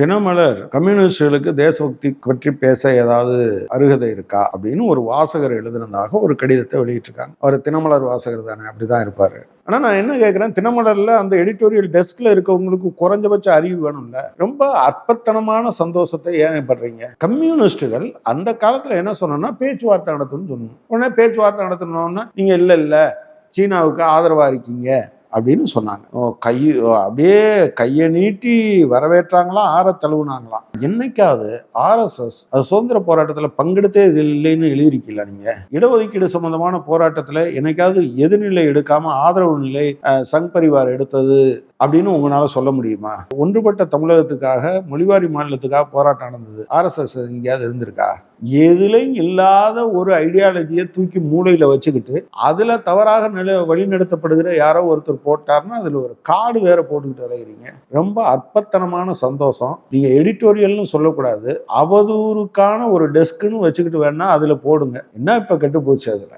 தினமலர் கம்யூனிஸ்டுகளுக்கு தேசபக்தி பற்றி பேச ஏதாவது அருகதை இருக்கா அப்படின்னு ஒரு வாசகர் எழுதுனதாக ஒரு கடிதத்தை வெளியிட்டிருக்காங்க. அவர் தினமலர் வாசகர் தானே அப்படிதான் இருப்பாரு. ஆனா நான் என்ன கேட்கிறேன் தினமலர்ல அந்த எடிட்டோரியல் டெஸ்க்ல இருக்கவங்களுக்கு குறைஞ்சபட்ச அறிவு வேணும்ல. ரொம்ப அற்பத்தனமான சந்தோஷத்தை ஏன் படுறீங்க? கம்யூனிஸ்டுகள் அந்த காலத்துல என்ன சொன்னோம்னா பேச்சுவார்த்தை நடத்தணும்னு சொன்னோம். உடனே பேச்சுவார்த்தை நடத்தணும்னா நீங்க இல்ல இல்ல சீனாவுக்கு ஆதரவா இருக்கீங்க. அப்படின்னு சொன்னாங்க. ஓ, கை ஓ, அப்படியே கையை நீட்டி வரவேற்றாங்களாம் ஆற தழுவுனாங்களாம் என்னைக்காவது ஆர்எஸ்எஸ் அது சுதந்திர போராட்டத்தில் பங்கெடுத்தே இது இல்லைன்னு எழுதியிருக்கீங்களா நீங்கள் இடஒதுக்கீடு சம்பந்தமான போராட்டத்தில் என்னைக்காவது எதிர்நிலை எடுக்காமல் ஆதரவு நிலை சங் பரிவார் எடுத்தது அப்படின்னு உங்களால சொல்ல முடியுமா? ஒன்றுபட்ட தமிழகத்துக்காக மொழிவாரி மாநிலத்துக்காக போராட்டம் நடந்தது. ஆர்எஸ்எஸ் எங்கேயாவது இருந்திருக்கா? எதுலையும் இல்லாத ஒரு ஐடியாலஜியை தூக்கி மூளையில வச்சுக்கிட்டு அதுல தவறாக நில வழிநடத்தப்படுகிற யாரோ ஒருத்தர் போட்டார்னா அதுல ஒரு காடு வேற போட்டுக்கிட்டு விளையிறீங்க ரொம்ப அற்பத்தனமான சந்தோஷம். நீங்க எடிட்டோரியல்னு சொல்லக்கூடாது. அவதூறுக்கான ஒரு டெஸ்க்னு வச்சுக்கிட்டு வேணா அதுல போடுங்க. என்ன இப்ப கெட்டு போச்சு அதுல?